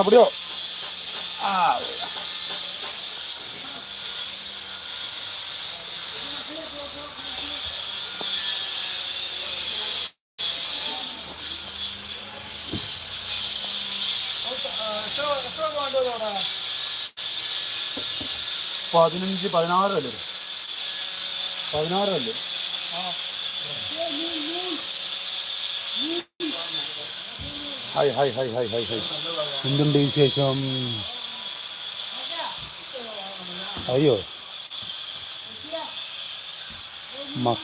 அப்படியோ പതിനഞ്ച് പതിനാറ് അല്ലേ പതിനാറ് അല്ലേ ആ अयो म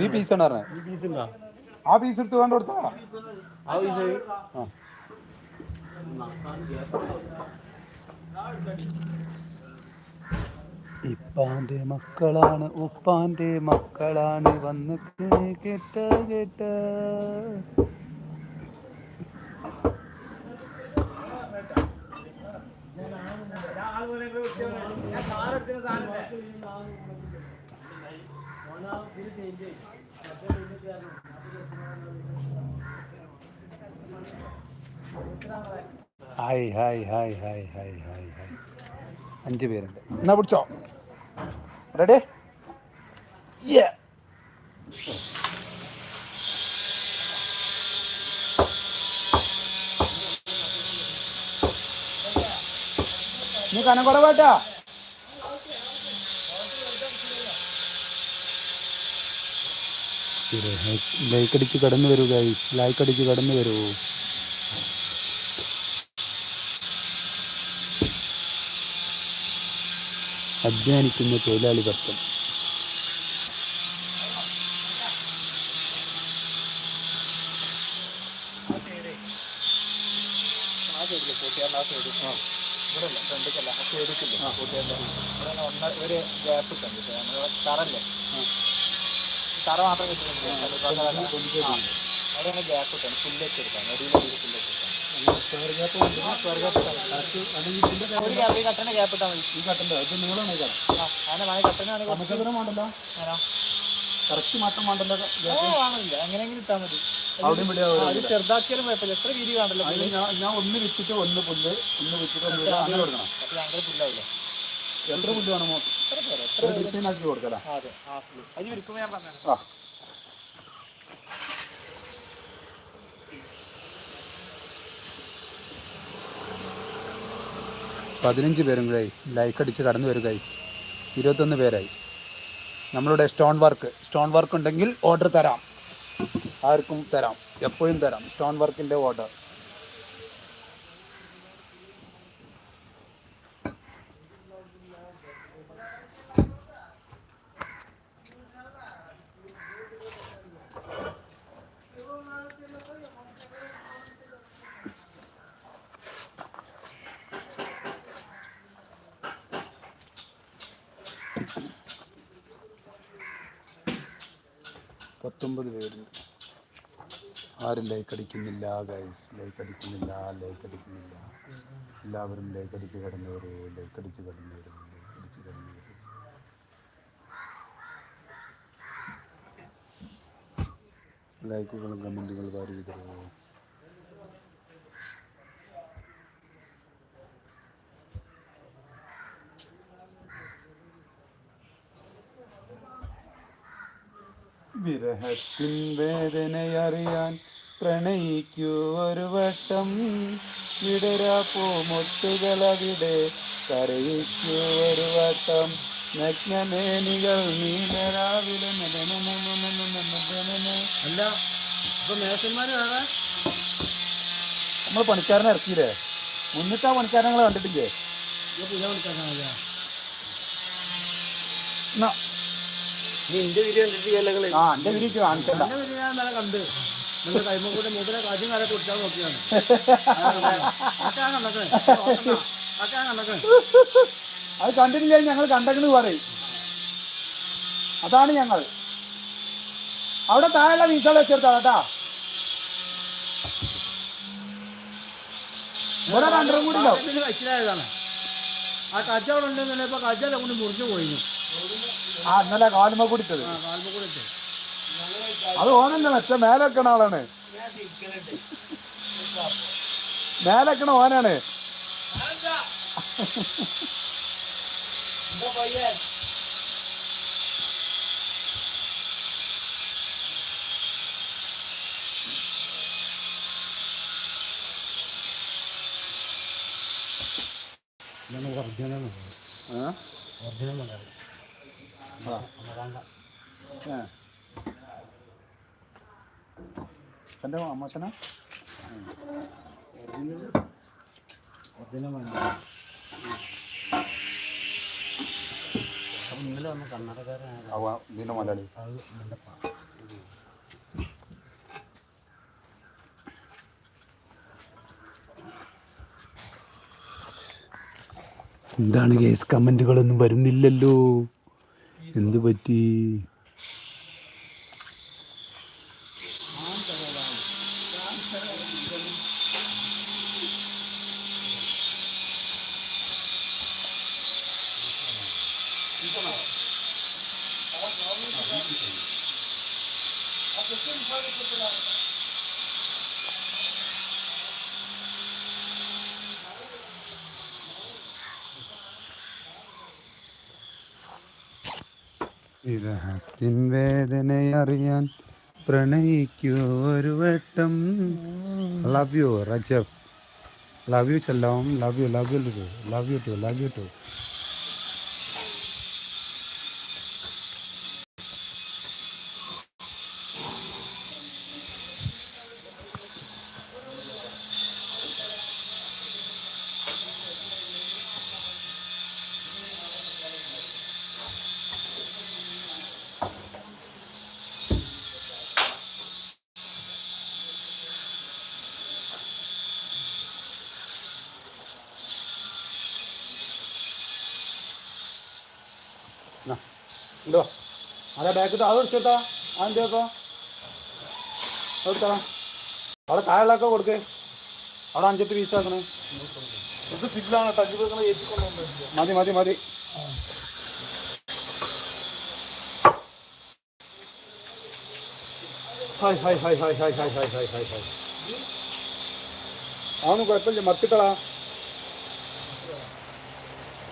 ये पीस ना रहा है ये पीस ना ആ പീസ് എടുത്ത് വേണ്ട കൊടുത്താ ഇപ്പാന്റെ മക്കളാണ് ഉപ്പാന്റെ മക്കളാണ് വന്ന് കേട്ട കേട്ട ഞാൻ hi hi hi hi hi hi hi അഞ്ച് പേരുണ്ട് എന്നാ പിടിച്ചോ റെഡി നീ കനം കുറവാട്ടാ അടിച്ച് കടന്നു വരൂ ലൈക്ക് അടിച്ച് കടന്നു വരൂ അധ്വാനിക്കുന്ന തൊഴിലാളി വർഗം ഇവിടെ രണ്ട് കല്ല ആ സൈഡിക്കില്ല ഒരു ഗ്യാപ്പ് കണ്ടിട്ട് നമ്മൾ കറല്ലേ തറ മാത്രം അവിടെയാണ് ഗ്യാപ്പ് കിട്ടാൻ ഫുള്ളേറ്റ് എടുക്കാം ഒരു ഗ്യാപ്പ് ഗ്യാപ്പ് ഇട്ടാൽ മതി ഈ കട്ടൻ്റെ ഇത് നീളമാണ് ഈ വേണ്ടല്ലോ കറക്റ്റ് മാറ്റം വേണ്ടല്ലോ ആണില്ല അങ്ങനെയെങ്കിലും മതി ചെറുതാക്കിയാലും കുഴപ്പമില്ല എത്ര വീതി കാണല്ലോ ഞാൻ ഒന്ന് വിറ്റിട്ട് ഒന്ന് പുല്ല് ഒന്ന് വിറ്റിട്ട് അങ്ങനെ കൊടുക്കണം അപ്പോൾ എത്ര പുല്ല് വേണം ആക്കി കൊടുക്കലാ പതിനഞ്ച് പേരും ഗൈസ് ലൈക്ക് അടിച്ച് കടന്നു വരും ഗൈസ് ഇരുപത്തൊന്ന് പേരായി നമ്മളുടെ സ്റ്റോൺ വർക്ക് സ്റ്റോൺ വർക്ക് ഉണ്ടെങ്കിൽ ഓർഡർ തരാം ആർക്കും തരാം എപ്പോഴും തരാം സ്റ്റോൺ വർക്കിൻ്റെ ഓർഡർ ലൈക്ക് അടിക്കുന്നില്ല ഗൈസ് ലൈക്ക് അടിക്കുന്നില്ല ലൈക്ക് അടിക്കുന്നില്ല എല്ലാവരും ലൈക്ക് അടിച്ച് കടന്നു വരൂ ലൈക്ക് അടിച്ച് കടന്നു വരൂ ലൈക്ക് അടിച്ച് കടന്നു വരൂ ലൈക്കുകളും കമൻറ്റുകളും വാരി വിതരൂ വിരഹത്തിൻ വേദനയറിയാൻ പ്രണയിക്കൂ ഒരു വട്ടം വിടരാ പൂമൊട്ടുകളവിടെ കരയിക്കൂ ഒരു വട്ടം നഗ്നമേനികൾ നീലരാവിലെ അല്ല മേശന്മാര് നമ്മൾ പണിക്കാരനെ ഇറക്കിയില്ലേ മുന്നിട്ട് ആ പണിക്കാരനെ കണ്ടിട്ടില്ലേ പുതിയ നിന്റെ വീഡിയോ കണ്ടിട്ട് ആ എന്റെ വീഡിയോ കാണിച്ചല്ല കണ്ട് നിന്റെ കൈമും കൂടെ മൂത്തിനെ കാശും കാലത്ത് കുടിച്ചാൽ നോക്കിയാണ് അക്കാണ് നടക്കണേ അത് കണ്ടിട്ടില്ല ഞങ്ങൾ കണ്ടെന്ന് പറയും അതാണ് ഞങ്ങൾ അവിടെ താഴെ വീസകൾ വെച്ചെടുത്താ കേട്ടാ ഇവിടെ രണ്ടും കൂടി കഴിച്ചിലായതാണ് ആ കച്ച അവിടെ ഉണ്ടെന്നുണ്ടെങ്കിൽ ഇപ്പൊ കച്ചല കൊണ്ട് മുറിച്ചു പോയിരുന്നു ആ ഇന്നലെ കാൽമ കൂടിട്ടത് ആ കാൽമ കൂടിട്ടത് അത് ഓനല്ല മറ്റേ മേലക്കണ ആളാണ് മേലക്കണ ഓനാണ് ഒറിജിനൽ ഒറിജിനൽ ആ എൻ്റെ അമ്മച്ചന വന്ന എന്താണ് കേസ് കമന്റുകളൊന്നും വരുന്നില്ലല്ലോ എന്തു പറ്റി இத ハ த்தின் வேதனை அறியான் பிரணைக் ஒருவட்டம் love you Rajeev love you செல்லம் லவ் யூ லாகேலு லவ் யூ டு லாகேடு ഉണ്ടോ അതെ ബാക്കിൽ അതെടുത്താ അതെന്തിയാക്കോ എടുത്താ അവിടെ താഴെയുള്ളൊക്കെ കൊടുക്ക് അവിടെ അഞ്ചെട്ട് പീസ് ആക്കണേ ഇത് ഫില്ലാണ് മതി മതി മതി hi hi hi hi hi hi hi hi hi hi അതൊന്നും കുഴപ്പമില്ല മത്തിട്ടടാ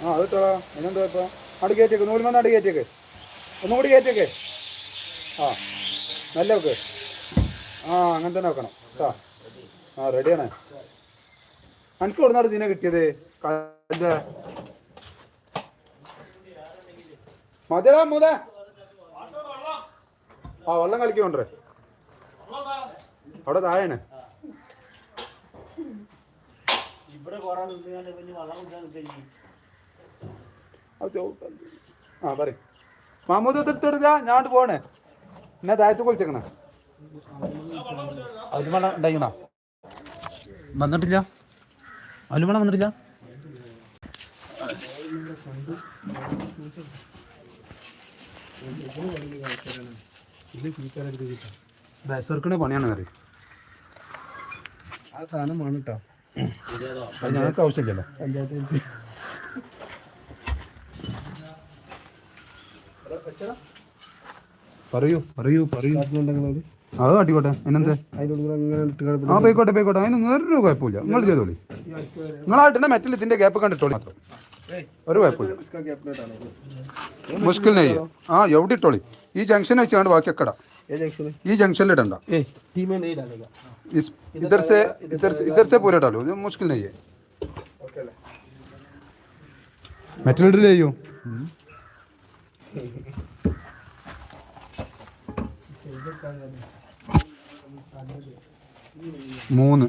ആ അതിട്ടടാ എന്നെന്താ കുഴപ്പം അവിടെ കയറ്റിയേക്ക് നൂൽമന്ത് അവിടെ കയറ്റിയേക്ക് ഒന്നുകൂടി കയറ്റിയേക്ക് ആ നല്ല വെക്ക് ആ അങ്ങനെ തന്നെ വെക്കണം കേട്ടോ ആ റെഡിയാണ് എനിക്ക് എവിടെ നിന്നാണ് ഇതിനെ കിട്ടിയത് എന്താ മതിയാ മൂത ആ വെള്ളം കളിക്കോണ്ടേ അവിടെ താഴെയാണ് ഇവിടെ കുറെ വെള്ളം കുടിക്കാൻ ആ പറ മാമൂദ് തൊട്ടെടുക്ക ഞാണ്ട് പോണേ എന്നാ താഴത്ത് കുളിച്ചേക്കണ വന്നിട്ടില്ല അലുമണ വന്നിട്ടില്ല പണിയാണ് സാധനം വേണം കേട്ടോ ഞങ്ങൾക്ക് ആവശ്യമില്ലല്ലോ പറയൂ പറയൂ പറയൂ അത് കാട്ടിക്കോട്ടെ എന്നെന്ത് ആ പോയിക്കോട്ടെ പോയിക്കോട്ടെ അതിനൊന്നും ഒരു കുഴപ്പമില്ല നിങ്ങൾ ചെയ്തോളി നിങ്ങളായിട്ടെ മെറ്റൽ ഇതിന്റെ ഗ്യാപ്പ് കണ്ടിട്ടോളി ഒരു കുഴപ്പമില്ല മുഷ്കിലിനെ ആ എവിടെ ഇട്ടോളി ഈ ജംഗ്ഷൻ വെച്ച് ബാക്കി എക്കടാ ഈ ജംഗ്ഷനിൽ ഇടണ്ട ഇധർ സെ ഇധർ മെറ്റൽ ഇടില്ലേ മൂന്ന്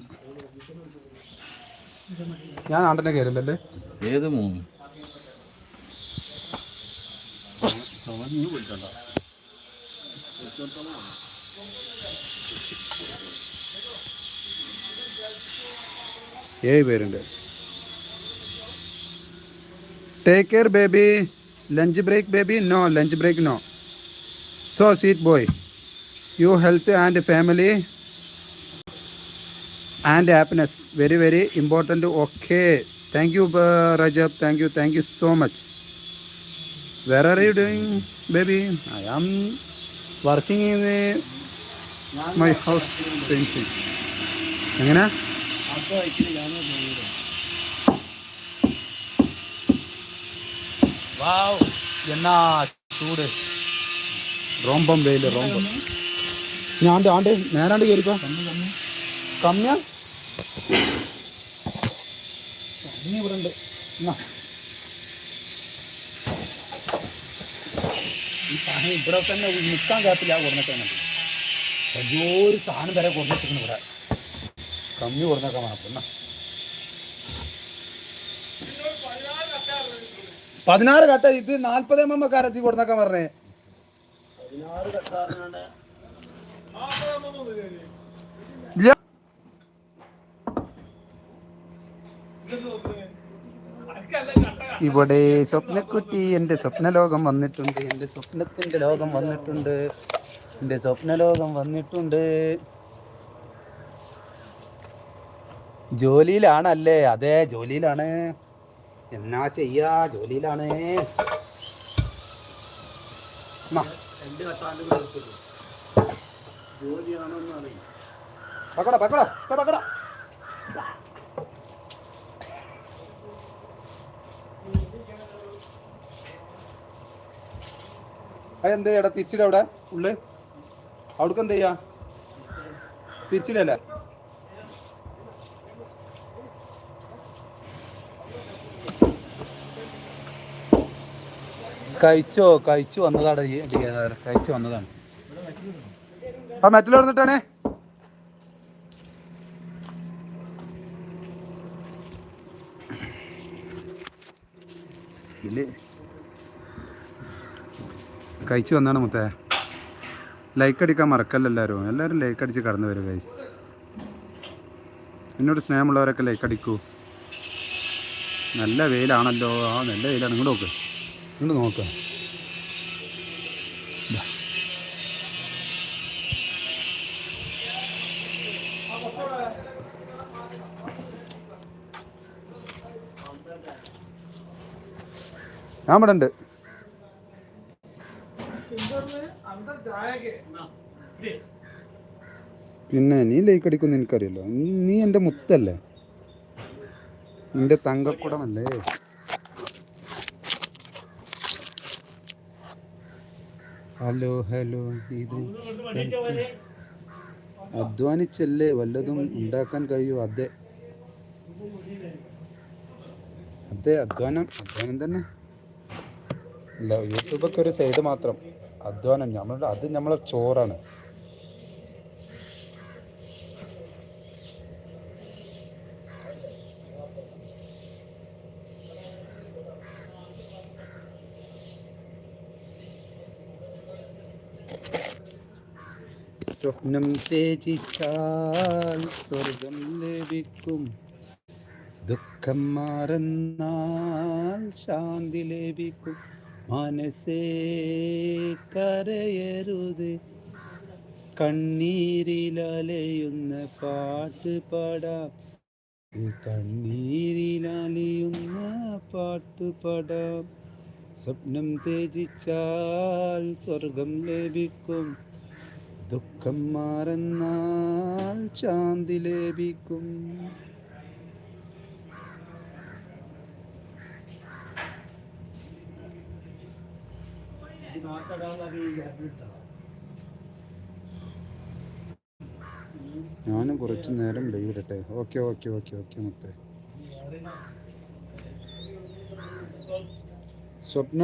ഞാൻ ആണ്ടനെ കയറില്ലല്ലേ ഏത് മൂന്ന് ഏഴ് പേരുണ്ട് take care baby Lunch break, baby? No, lunch break, no. So, sweet boy, your health and family and happiness, very, very important. Okay. Thank you, uh, Rajab. Thank you so much. Where are you doing, baby? I am working in uh, my house painting. Wow என்ன ചൂട് റോംബം വെയിൽ റോംബം ഞാൻ ആണ്ട് നേരാണ്ട് കയറിപ്പോ കമ്മിയാ കമ്മി ഇവിടെ ഉണ്ട് ഈ സാധനം ഇവിടെ തന്നെ നിൽക്കാൻ കാത്തില്ല കുറഞ്ഞൊക്കെ വലിയൊരു സാധനം വരെ കുറഞ്ഞിട്ടുണ്ട് ഇവിടെ കമ്മി കുറഞ്ഞൊക്കെ വേണം പിന്നെ പതിനാറ് കട്ട ഇത് നാൽപ്പത് എം എം ഒക്കെ അരത്തി കൊടുത്തൊക്കെ പറഞ്ഞേ ഇവിടെ സ്വപ്നക്കുട്ടി എൻ്റെ സ്വപ്നലോകം വന്നിട്ടുണ്ട് എന്റെ സ്വപ്നത്തിന്റെ ലോകം വന്നിട്ടുണ്ട് എൻ്റെ സ്വപ്നലോകം വന്നിട്ടുണ്ട് ജോലിയിലാണല്ലേ അതെ ജോലിയിലാണ് എന്നാ ചെയ്യാ ജോലിയിലാണ് എന്ത് എടാ തിരിച്ചിട അവിടെ ഉള്ളു അവിടെ എന്ത് ചെയ്യാ തിരിച്ചില്ലല്ലേ കഴിച്ചോ കഴിച്ചു വന്നതാണ് കഴിച്ചു വന്നതാണ് ആ മെറ്റൽ എടുത്തിട്ടാണേ കഴിച്ചു വന്നാണ് മുത്തേ ലൈക്ക് അടിക്കാൻ മറക്കല്ല എല്ലാവരും എല്ലാവരും ലൈക്ക് അടിച്ച് കടന്നു വരും ഗൈസ് എന്നോട് സ്നേഹമുള്ളവരൊക്കെ ലൈക്ക് അടിക്കൂ നല്ല വെയിലാണല്ലോ ആ നല്ല വെയിലാണ് നിങ്ങൾ നോക്ക് ഇങ്ങോട്ട് നോക്കുക ഞാൻ ഇവിടെ ഉണ്ട് പിന്നെ നീ ലൈക്ക് അടിക്കുന്ന എനിക്കറിയല്ലോ നീ എൻ്റെ മുത്തല്ലേ നിന്റെ തങ്കക്കുടമല്ലേ ഹലോ ഹലോ ഇത് അധ്വാനിച്ചല്ലേ വല്ലതും ഉണ്ടാക്കാൻ കഴിയൂ അതെ അതെ അധ്വാനം അധ്വാനം തന്നെ ഇല്ല യൂട്യൂബൊക്കെ ഒരു സൈഡ് മാത്രം അധ്വാനം നമ്മളുടെ അത് നമ്മളെ ചോറാണ് സ്വപ്നം ത്യജിച്ചാൽ സ്വർഗം ലഭിക്കും ദുഃഖം മാറുന്നാൽ ശാന്തി ലഭിക്കും മനസ്സേ കരയരുത് കണ്ണീരിലലയുന്ന പാട്ട് പാടാ കണ്ണീരിലലിയുന്ന പാട്ട് പാടാം സ്വപ്നം തേജിച്ചാൽ സ്വർഗം ലഭിക്കും ദുഃഖം മാറുന്നാൽ ശാന്തി ലഭിക്കും ഞാനും കുറച്ചു നേരം ലൈവ് ഇടട്ടെ ഓക്കെ ഓക്കെ ഓക്കെ ഓക്കെ മുത്തേ സ്വപ്ന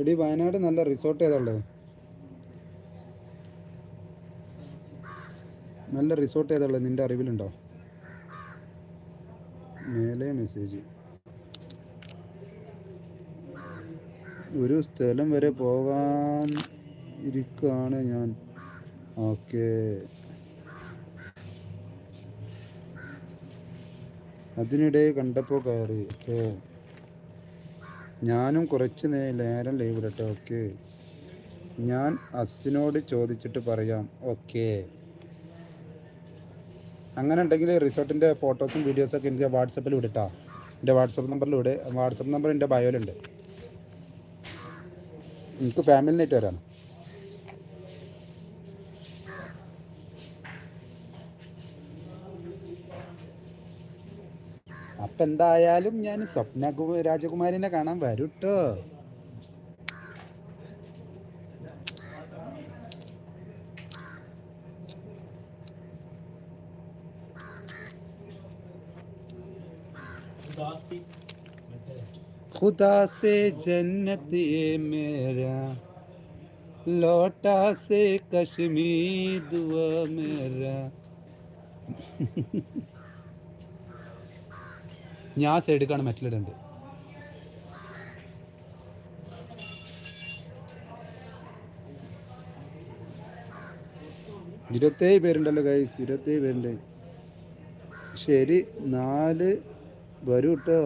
എടി വയനാട് നല്ല റിസോർട്ട് ഏതാ ഉള്ളത് നല്ല റിസോർട്ട് ഏതാണ് നിൻ്റെ അറിവിലുണ്ടോ മേലെ മെസ്സേജ് ഒരു സ്ഥലം വരെ പോകാൻ ഇരിക്കുകയാണ് ഞാൻ ഓക്കെ അതിനിടെ കണ്ടപ്പോൾ കയറി ഓക്കേ ഞാനും കുറച്ച് നേരം ലൈവ് ഇടട്ടെ ഓക്കെ ഞാൻ അസിനോട് ചോദിച്ചിട്ട് പറയാം ഓക്കേ അങ്ങനെ ഉണ്ടെങ്കിൽ റിസോർട്ടിൻ്റെ ഫോട്ടോസും ഒക്കെ എനിക്ക് വാട്സപ്പിൽ വിടട്ടോ എൻ്റെ വാട്സപ്പ് നമ്പറിൽ വാട്സപ്പ് നമ്പർ എൻ്റെ ബയോയിലുണ്ട് എനിക്ക് ഫാമിലിനായിട്ട് വരാണ് അപ്പം എന്തായാലും ഞാൻ സ്വപ്ന രാജകുമാരിനെ കാണാൻ വരൂട്ടോ खुदा से जन्नत ये मेरा लौटा से कश्मीर दुआ मेरा ഞാൻ സൈഡിക്കാണ് മെറ്റലിടുന്നത് ഇരുപത്തേഴ് പേരുണ്ടല്ലോ ഗൈസ് ഇരുപത്തേഴ് പേരുണ്ട് ശരി നാല് വരൂ കേട്ടോ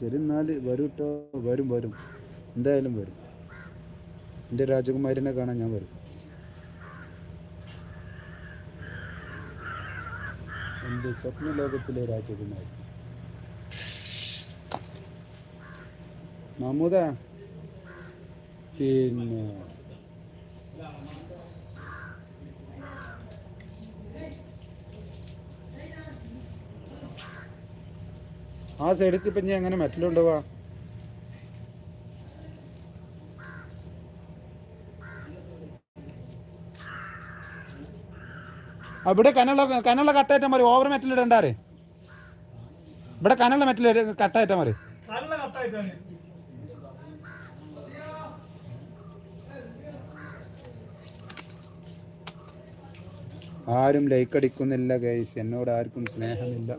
ശരി എന്നാല് വരൂ കേട്ടോ വരും വരും എന്തായാലും വരും എൻ്റെ രാജകുമാരിനെ കാണാൻ ഞാൻ വരും എൻ്റെ സ്വപ്നലോകത്തിലെ രാജകുമാരി മാമൂദ പിന്നെ ആ സൈഡിൽ ഇപ്പം ഞാൻ എങ്ങനെ മെറ്റലുണ്ടാവുക ഇവിടെ കനള കനള കട്ടയറ്റം മതി ഓവർ മെറ്റൽ ഇടണ്ടേ ഇവിടെ കനള മെറ്റൽ കട്ടയറ്റം മതി ആരും ലൈക്ക് അടിക്കുന്നില്ല ഗൈസ് എന്നോട് ആർക്കും സ്നേഹമില്ല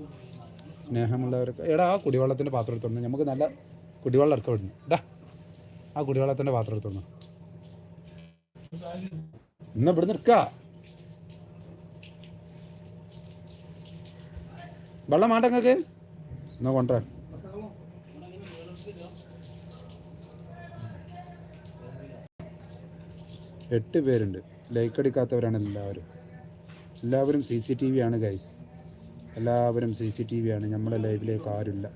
സ്നേഹമുള്ളവർക്ക് എടാ ആ കുടിവെള്ളത്തിൻ്റെ പാത്രം എടുത്തോണ്ട് നമുക്ക് നല്ല കുടിവെള്ളം എടുക്ക വിടുന്നു ഇടാ ആ കുടിവെള്ളത്തിൻ്റെ പാത്രം എടുത്തോണ്ട് ഇന്ന് ഇവിടെ നിൽക്ക വെള്ളം വേണ്ട നിങ്ങൾക്ക് എന്നാ കൊണ്ടുവരാൻ എട്ട് പേരുണ്ട് ലൈക്ക് അടിക്കാത്തവരാണ് എല്ലാവരും എല്ലാവരും സി സി ടി വി ആണ് ഗൈസ് എല്ലാവരും സി സി ടി ആണ് നമ്മുടെ ലൈഫിലേക്ക് ആരുമില്ല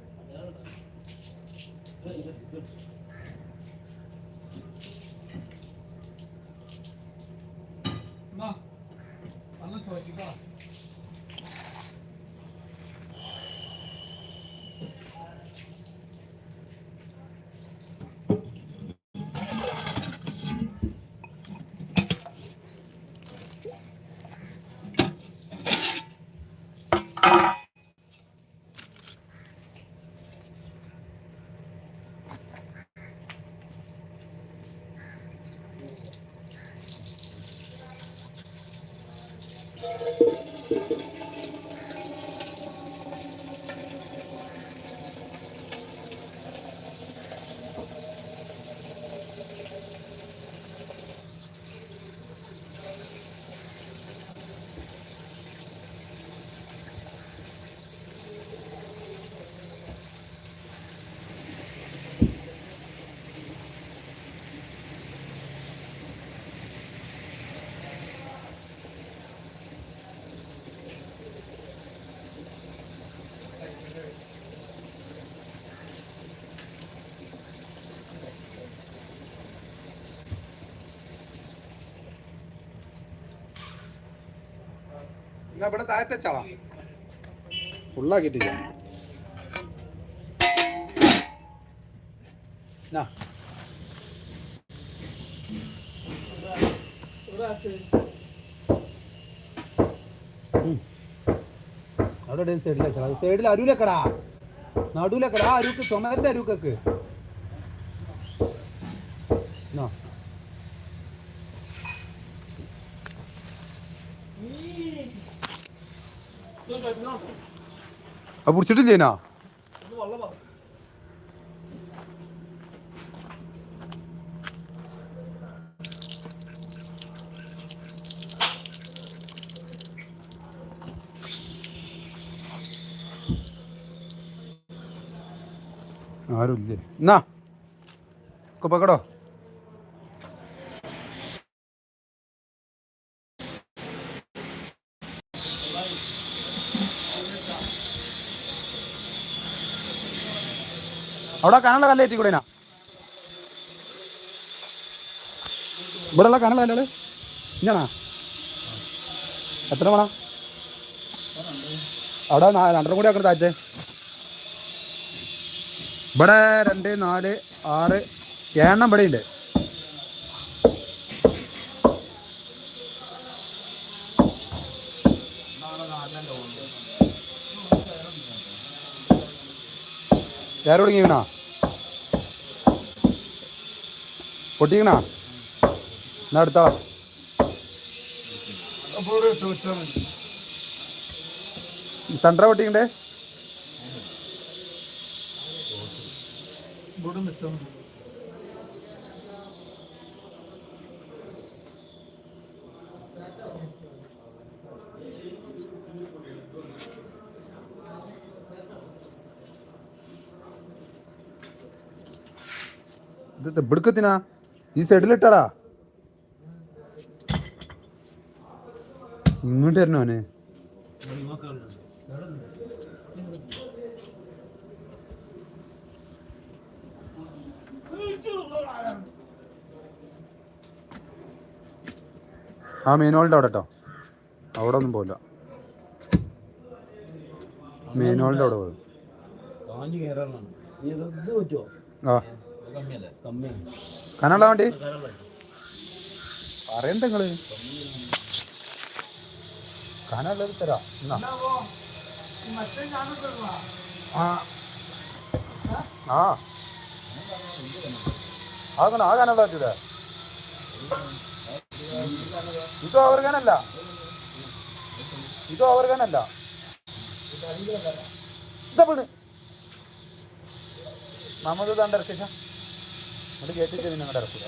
എന്നാ ഇവിടെ താഴത്തെ ചളാം ഫുള്ളാക്കിയിട്ട് ചെയ്യണം എന്നാ അവിടെ സൈഡിലെ ചള സൈഡിൽ അരുവിലെക്കടാ നടുവിലെക്കടാ അരുക്ക് ചുമലിൻ്റെ അരുക്കൊക്കെ അത് ആരുമില്ലേ എന്നാ സ്കൂപ്പക്കടോ അവിടെ കനുള്ള കല്ലേറ്റി കൂടെ ഉള്ള കനുള്ള കല്ലുകൾ ഇഞ്ഞാണാ എത്ര വേണം അവിടെ രണ്ടര കൂടി ആക്കണം താറ്റേ ഇവിടെ രണ്ട് നാല് ആറ് ഏഴെണ്ണം ഇവിടെ ഉണ്ട് யார் ஒடுங்கிங்கண்ணா പൊട്ടിക്കണാ എന്നാ സെൻട്രാ പൊട്ടിക്കണ്ടേ ಬಿಡ್ಕತಿನ ಈ ಸೈಡಲ್ಲಿಟ್ಟಾಡ ഇങ്ങോട്ടായിരുന്നു അവന് ആ മേനോളിൻ്റെ അവിടെ കേട്ടോ അവിടെ ഒന്നും പോയില്ല മേനോളിൻ്റെ അവിടെ പോയി ആ കനുള്ള വണ്ടി പറയണ്ട നിങ്ങള് കനുള്ളത് തരാ എന്നാ ആ ആ ആകണം ആ കനുള്ള പറ്റൂല ഇതോ അവർ കനല്ല ഇതോ അവർ കനല്ല ഇതാ പെണ്ണ് നമ്മളിതാണ്ട് ഇറക്കിച്ചാ അത് കേട്ടിട്ട് പിന്നെ അങ്ങോട്ട് ഇറക്കുക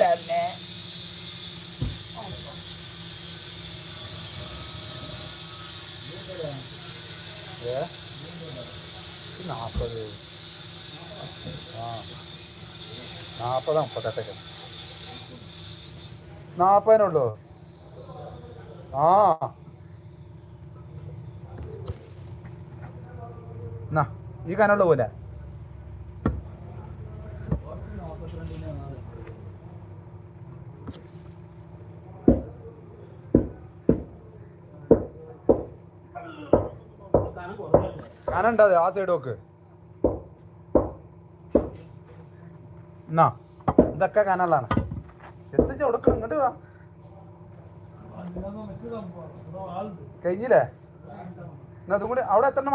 തന്നെ നാൽപ്പത് ആ നാൽപ്പതാ മുപ്പത്തെട്ടൊക്കെ നാൽപ്പതിനുള്ളൂ ആ ഈ കനുള്ള പോലെ കനുണ്ട് അത് ആ സൈഡ് നോക്ക് എന്നാ ഇതൊക്കെ കനുള്ളതാണ് എത്തിച്ച് കൊടുക്കണം ഇങ്ങോട്ട് വാ കഴിഞ്ഞില്ലേ എന്നാ അതും കൂടി അവിടെ എത്ര എണ്ണം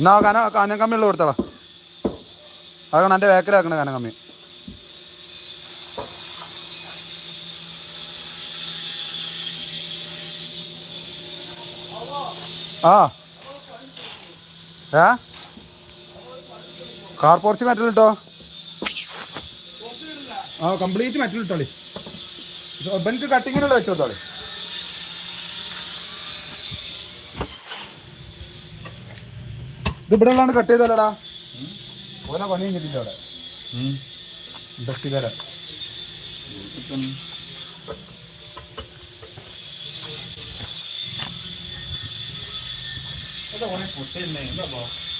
എന്നാ കന കനം കമ്മിയുള്ള കൊടുത്തോളാം അതാണ് എൻ്റെ ആക്കണേ കനം കമ്മി ആ ഏ കാർ പോർച്ച് മെറ്റൽ കിട്ടോ ആ കംപ്ലീറ്റ് മെറ്റൽ കിട്ടോളി ബെൻക്ക് കട്ടിങ്ങിനുള്ള വെച്ചോട്ടോളി ഇത് ഇവിടെ ഉള്ളതാണ് കട്ട് ചെയ്തല്ലടാ ഓരോ പണി കഴിഞ്ഞിട്ടില്ല അവിടെ ഇൻഡസ്ട്രിയിലെ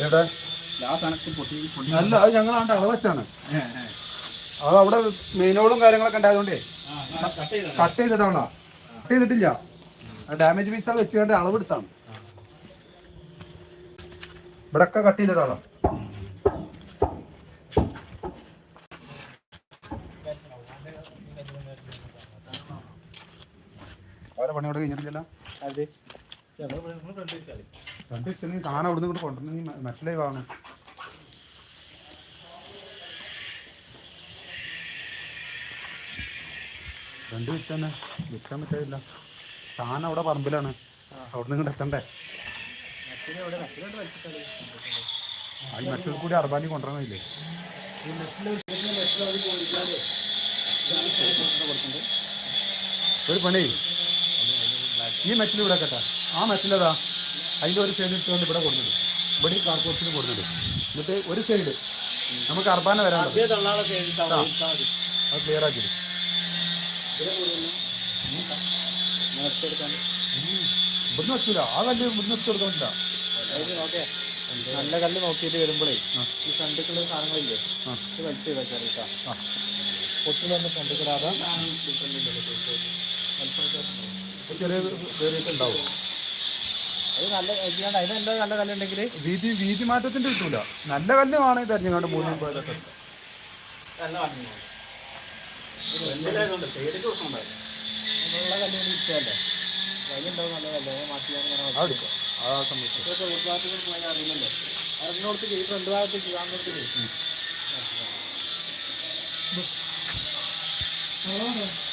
എവിടെ അല്ല അത് ഞങ്ങളാണ്ട് അളവച്ചാണ് അത് അവിടെ മെയിനോടും കാര്യങ്ങളൊക്കെ ഉണ്ടായതുകൊണ്ടേ കട്ട് ചെയ്തിട്ടാണോ കട്ട് ചെയ്തിട്ടില്ല ഡാമേജ് പീസാണ് വെച്ചുകൊണ്ട് അളവെടുത്താണ് ഇവിടൊക്കെ കട്ട് ചെയ്തിടണം അവരെ പണി അവിടെ കഴിഞ്ഞിട്ടില്ല മറ്റേ വിൽക്കാൻ പറ്റില്ല സാധനം അവിടെ പറമ്പിലാണ് അവിടെ നിന്ന് എത്തണ്ടേ കൂടി അർബാനി കൊണ്ടുവരണില്ലേ ഒരു പണി ഈ മെറ്റിൽ ഇവിടെ കേട്ടാ ആ മെറ്റിലതാ അതിൻ്റെ ഒരു സൈഡ് ഇട്ടുകൊണ്ട് ഇവിടെ കൊടുത്തത് ഇവിടെ ഈ കാർക്കോസിന് കൊടുത്തത് എന്നിട്ട് ഒരു സൈഡ് നമുക്ക് അർബാന വരാൻ അത് ക്ലിയർ ആക്കി ഇവിടുന്ന് വെച്ചില്ല ആ കല്ല് ഇവിടുന്ന് വെച്ച് കൊടുക്കാൻ പറ്റില്ല നല്ല കല്ല് നോക്കിയിട്ട് വരുമ്പോഴേ ഈ കണ്ടുക്കള സാധനങ്ങളില്ലേ ഇത് വലിച്ചു വെച്ചാൽ കേട്ടോ പൊട്ടിൽ വന്ന് കണ്ടുക്കളാതെ നല്ല നല്ല വീതി വീതി മാറ്റത്തിന്റെ കിട്ടൂല നല്ല കല്ല് ആണ് ഇത് അറിഞ്ഞാണ്ട് മൂന്ന് പോയതൊക്കെ നല്ല അതാ സംഭവിച്ചത് ഉൾഭാഗത്തേക്ക് പോയാൽ അറിയില്ലല്ലോ അറിഞ്ഞോടത്തേക്ക് ഈ ഫ്രണ്ട് ഭാഗത്തേക്ക് കാണുന്നോടത്തേക്ക്